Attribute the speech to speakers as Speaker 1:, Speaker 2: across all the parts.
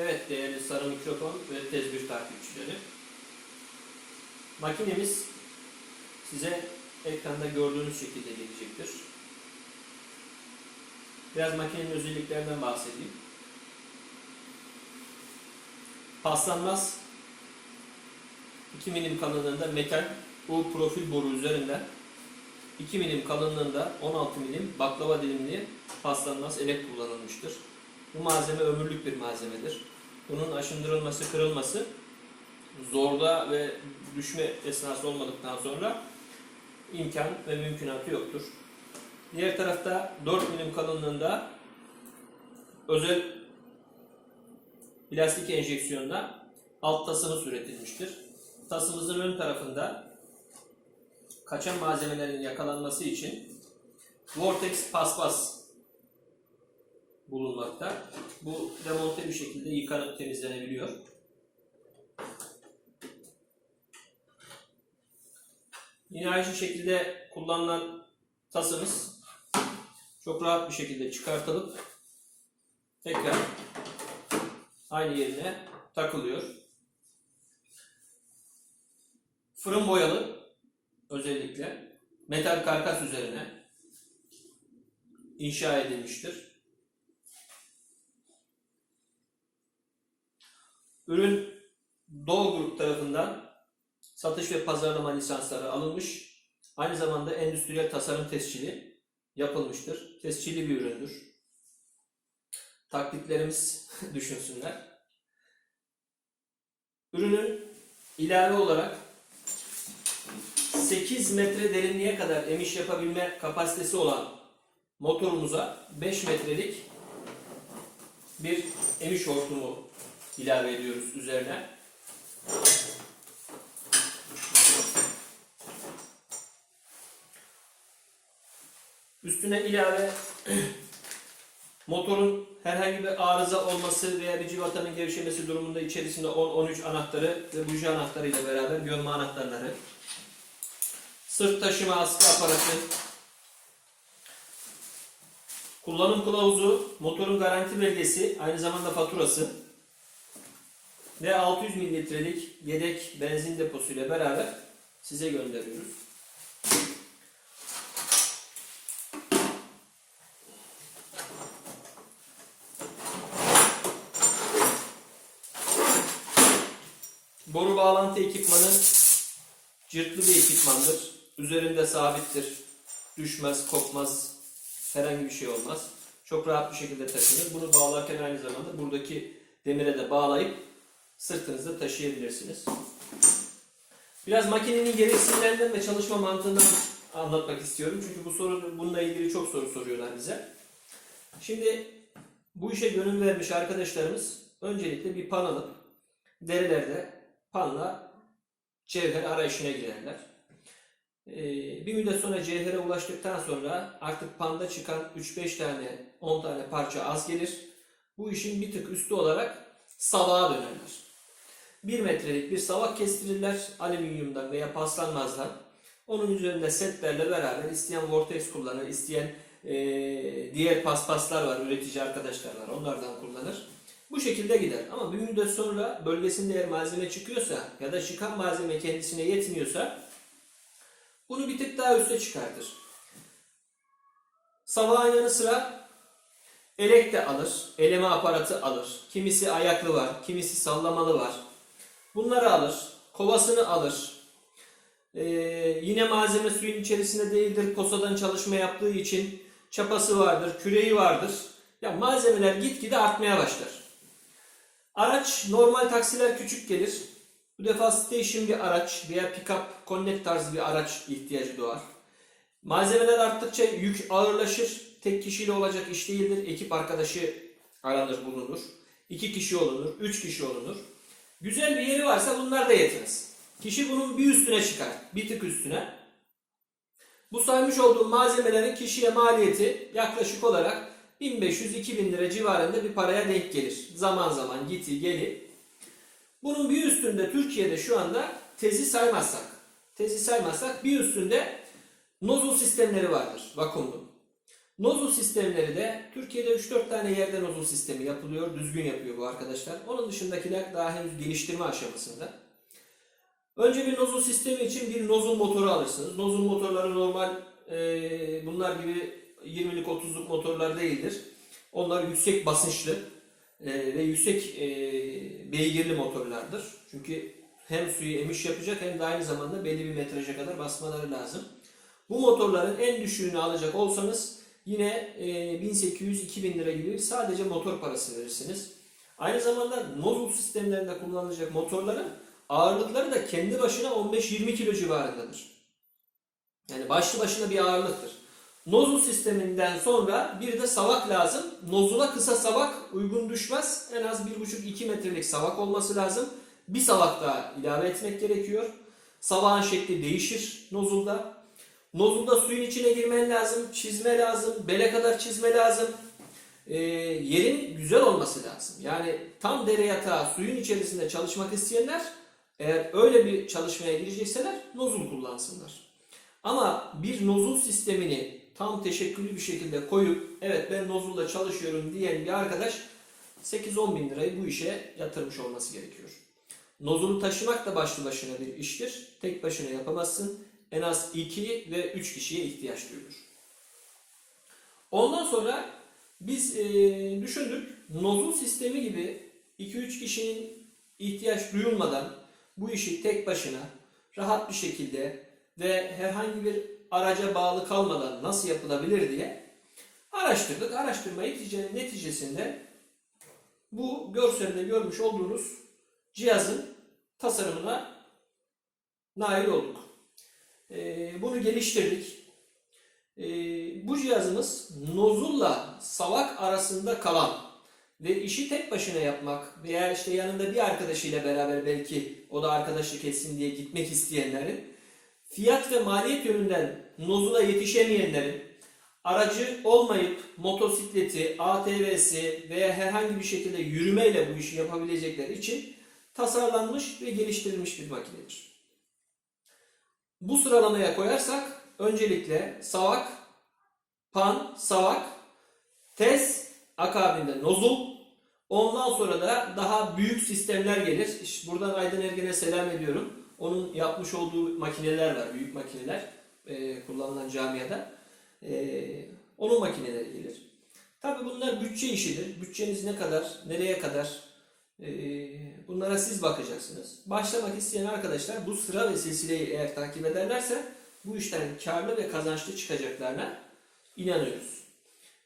Speaker 1: Evet değerli sarı mikrofon ve tezbih takipçileri. Makinemiz size ekranda gördüğünüz şekilde gelecektir. Biraz makinenin özelliklerinden bahsedeyim. Paslanmaz 2 milim kalınlığında metal bu profil boru üzerinden 2 milim kalınlığında 16 milim baklava dilimli paslanmaz elek kullanılmıştır. Bu malzeme ömürlük bir malzemedir. Bunun aşındırılması, kırılması zorda ve düşme esnası olmadıktan sonra imkan ve mümkünatı yoktur. Diğer tarafta 4 milim kalınlığında özel plastik enjeksiyonla alt tasımız üretilmiştir. Tasımızın ön tarafında kaçan malzemelerin yakalanması için Vortex paspas bulunmakta. Bu demonte bir şekilde yıkanıp temizlenebiliyor. Yine aynı şekilde kullanılan tasımız çok rahat bir şekilde çıkartılıp tekrar aynı yerine takılıyor. Fırın boyalı özellikle metal karkas üzerine inşa edilmiştir. Ürün Doğu Grup tarafından satış ve pazarlama lisansları alınmış. Aynı zamanda endüstriyel tasarım tescili yapılmıştır. Tescilli bir üründür. Taklitlerimiz düşünsünler. Ürünün ilave olarak 8 metre derinliğe kadar emiş yapabilme kapasitesi olan motorumuza 5 metrelik bir emiş hortumu ilave ediyoruz üzerine. Üstüne ilave motorun herhangi bir arıza olması veya bir civatanın gevşemesi durumunda içerisinde 10-13 anahtarı ve buji anahtarı ile beraber gömme anahtarları, sırt taşıma askı aparatı, kullanım kılavuzu, motorun garanti belgesi, aynı zamanda faturası ve 600 mililitrelik yedek benzin deposu ile beraber size gönderiyoruz. Boru bağlantı ekipmanı cırtlı bir ekipmandır. Üzerinde sabittir. Düşmez, kopmaz, herhangi bir şey olmaz. Çok rahat bir şekilde taşınır. Bunu bağlarken aynı zamanda buradaki demire de bağlayıp sırtınızda taşıyabilirsiniz. Biraz makinenin gereksinimlerinden ve çalışma mantığından anlatmak istiyorum. Çünkü bu soru bununla ilgili çok soru soruyorlar bize. Şimdi bu işe gönül vermiş arkadaşlarımız öncelikle bir pan alıp derelerde panla cevher arayışına girerler. Ee, bir müddet sonra cevhere ulaştıktan sonra artık panda çıkan 3-5 tane 10 tane parça az gelir. Bu işin bir tık üstü olarak salağa dönerler. 1 metrelik bir savak kestirirler alüminyumdan veya paslanmazdan. Onun üzerinde setlerle beraber isteyen vortex kullanır, isteyen eee, diğer paspaslar var, üretici arkadaşlar var onlardan kullanır. Bu şekilde gider. Ama bir müddet sonra bölgesinde eğer malzeme çıkıyorsa ya da çıkan malzeme kendisine yetmiyorsa bunu bir tık daha üste çıkartır. Sabahın yanı sıra elek de alır, eleme aparatı alır. Kimisi ayaklı var, kimisi sallamalı var. Bunları alır, kovasını alır. Ee, yine malzeme suyun içerisinde değildir. Posadan çalışma yaptığı için çapası vardır, küreği vardır. Ya malzemeler gitgide artmaya başlar. Araç normal taksiler küçük gelir. Bu defa station bir araç veya pick-up, connect tarzı bir araç ihtiyacı doğar. Malzemeler arttıkça yük ağırlaşır. Tek kişiyle olacak iş değildir. Ekip arkadaşı aranır bulunur. İki kişi olunur, üç kişi olunur. Güzel bir yeri varsa bunlar da yetmez. Kişi bunun bir üstüne çıkar. Bir tık üstüne. Bu saymış olduğum malzemelerin kişiye maliyeti yaklaşık olarak 1500-2000 lira civarında bir paraya denk gelir. Zaman zaman giti geli. Bunun bir üstünde Türkiye'de şu anda tezi saymazsak, tezi saymazsak bir üstünde nozul sistemleri vardır vakumlu. Nozul sistemleri de Türkiye'de 3-4 tane yerde nozul sistemi yapılıyor, düzgün yapıyor bu arkadaşlar. Onun dışındakiler daha henüz geliştirme aşamasında. Önce bir nozul sistemi için bir nozul motoru alırsınız. Nozul motorları normal e, bunlar gibi 20'lik 30'luk motorlar değildir. Onlar yüksek basınçlı e, ve yüksek e, beygirli motorlardır. Çünkü hem suyu emiş yapacak hem de aynı zamanda belli bir metraja kadar basmaları lazım. Bu motorların en düşüğünü alacak olsanız yine e, 1800-2000 lira gibi sadece motor parası verirsiniz. Aynı zamanda nozul sistemlerinde kullanılacak motorların ağırlıkları da kendi başına 15-20 kilo civarındadır. Yani başlı başına bir ağırlıktır. Nozul sisteminden sonra bir de savak lazım. Nozula kısa savak uygun düşmez. En az 1,5-2 metrelik savak olması lazım. Bir savak daha ilave etmek gerekiyor. Savağın şekli değişir nozulda. Nozulda suyun içine girmen lazım, çizme lazım, bele kadar çizme lazım. Ee, yerin güzel olması lazım. Yani tam dere yatağı suyun içerisinde çalışmak isteyenler eğer öyle bir çalışmaya girecekseler nozul kullansınlar. Ama bir nozul sistemini tam teşekküllü bir şekilde koyup evet ben nozulla çalışıyorum diyen bir arkadaş 8-10 bin lirayı bu işe yatırmış olması gerekiyor. Nozulu taşımak da başlı başına bir iştir. Tek başına yapamazsın. En az 2 ve 3 kişiye ihtiyaç duyulur. Ondan sonra biz e, düşündük nozul sistemi gibi 2-3 kişinin ihtiyaç duyulmadan bu işi tek başına rahat bir şekilde ve herhangi bir araca bağlı kalmadan nasıl yapılabilir diye araştırdık. Araştırma netice- neticesinde bu görselde görmüş olduğunuz cihazın tasarımına nail olduk. Ee, bunu geliştirdik. Ee, bu cihazımız nozulla savak arasında kalan ve işi tek başına yapmak veya işte yanında bir arkadaşıyla beraber belki o da arkadaşlık etsin diye gitmek isteyenlerin fiyat ve maliyet yönünden nozula yetişemeyenlerin aracı olmayıp motosikleti, ATV'si veya herhangi bir şekilde yürümeyle bu işi yapabilecekleri için tasarlanmış ve geliştirilmiş bir makinedir. Bu sıralamaya koyarsak öncelikle savak, pan, savak, tez, akabinde nozul, ondan sonra da daha büyük sistemler gelir. İşte buradan Aydın Ergen'e selam ediyorum. Onun yapmış olduğu makineler var, büyük makineler e, kullanılan camiada. E, onun makineleri gelir. Tabi bunlar bütçe işidir. Bütçeniz ne kadar, nereye kadar e, bunlara siz bakacaksınız. Başlamak isteyen arkadaşlar bu sıra ve silsileyi eğer takip ederlerse bu işten karlı ve kazançlı çıkacaklarına inanıyoruz.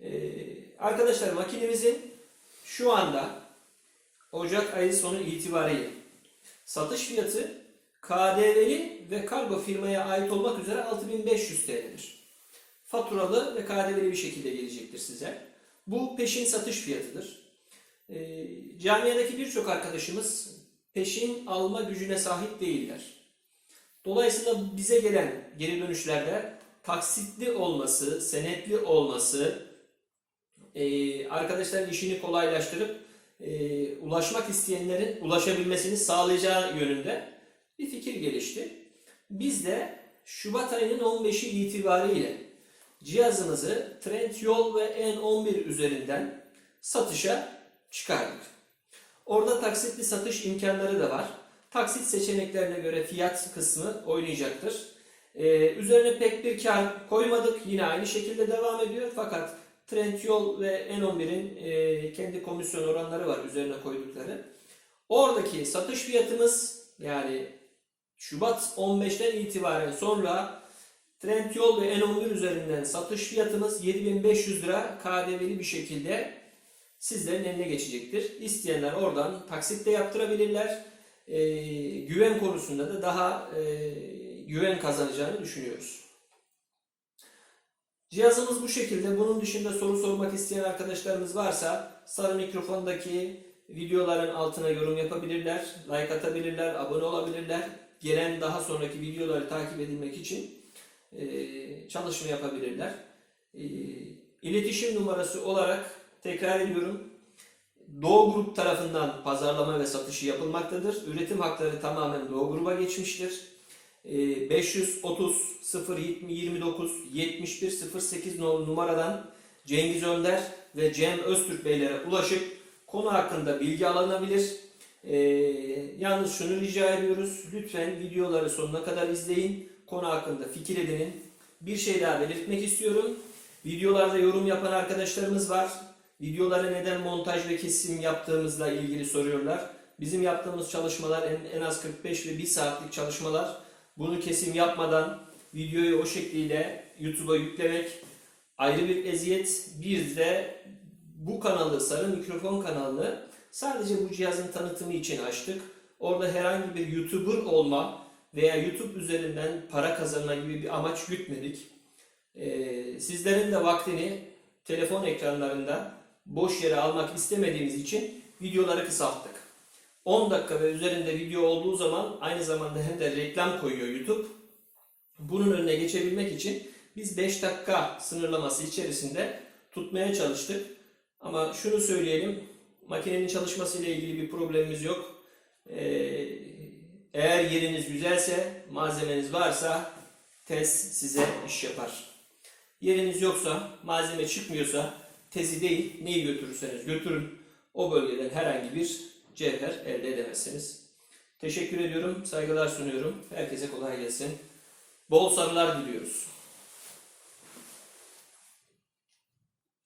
Speaker 1: E, arkadaşlar makinemizin şu anda Ocak ayı sonu itibariyle satış fiyatı KDV'li ve kargo firmaya ait olmak üzere 6500 TL'dir. Faturalı ve KDV'li bir şekilde gelecektir size. Bu peşin satış fiyatıdır. E, camiadaki birçok arkadaşımız peşin alma gücüne sahip değiller. Dolayısıyla bize gelen geri dönüşlerde taksitli olması, senetli olması, e, arkadaşların işini kolaylaştırıp e, ulaşmak isteyenlerin ulaşabilmesini sağlayacağı yönünde bir fikir gelişti. Biz de Şubat ayının 15'i itibariyle cihazımızı Trendyol ve N11 üzerinden satışa çıkardık. Orada taksitli satış imkanları da var. Taksit seçeneklerine göre fiyat kısmı oynayacaktır. Ee, üzerine pek bir kar koymadık. Yine aynı şekilde devam ediyor. Fakat Trendyol ve N11'in e, kendi komisyon oranları var üzerine koydukları. Oradaki satış fiyatımız yani Şubat 15'ten itibaren sonra Trendyol ve N11 üzerinden satış fiyatımız 7500 lira KDV'li bir şekilde sizlerin eline geçecektir. İsteyenler oradan taksit de yaptırabilirler. Ee, güven konusunda da daha e, güven kazanacağını düşünüyoruz. Cihazımız bu şekilde. Bunun dışında soru sormak isteyen arkadaşlarımız varsa sarı mikrofondaki videoların altına yorum yapabilirler, like atabilirler, abone olabilirler. Gelen daha sonraki videoları takip edilmek için e, çalışma yapabilirler. E, iletişim numarası olarak tekrar ediyorum. Doğu Grup tarafından pazarlama ve satışı yapılmaktadır. Üretim hakları tamamen Doğu Grup'a geçmiştir. E, 530 029 71 08 numaradan Cengiz Önder ve Cem Öztürk beylere ulaşıp konu hakkında bilgi alınabilir. Ee, yalnız şunu rica ediyoruz. Lütfen videoları sonuna kadar izleyin. Konu hakkında fikir edinin. Bir şey daha belirtmek istiyorum. Videolarda yorum yapan arkadaşlarımız var. Videoları neden montaj ve kesim yaptığımızla ilgili soruyorlar. Bizim yaptığımız çalışmalar en, en az 45 ve 1 saatlik çalışmalar. Bunu kesim yapmadan videoyu o şekliyle YouTube'a yüklemek ayrı bir eziyet. Bir de bu kanalı, Sarı Mikrofon kanalını sadece bu cihazın tanıtımı için açtık. Orada herhangi bir YouTuber olma veya YouTube üzerinden para kazanma gibi bir amaç gütmedik. Ee, sizlerin de vaktini telefon ekranlarında boş yere almak istemediğimiz için videoları kısalttık. 10 dakika ve üzerinde video olduğu zaman aynı zamanda hem de reklam koyuyor YouTube. Bunun önüne geçebilmek için biz 5 dakika sınırlaması içerisinde tutmaya çalıştık. Ama şunu söyleyelim, makinenin çalışması ile ilgili bir problemimiz yok. Ee, eğer yeriniz güzelse, malzemeniz varsa tez size iş yapar. Yeriniz yoksa, malzeme çıkmıyorsa tezi değil, neyi götürürseniz götürün. O bölgeden herhangi bir cevher elde edemezsiniz. Teşekkür ediyorum, saygılar sunuyorum. Herkese kolay gelsin. Bol sarılar diliyoruz.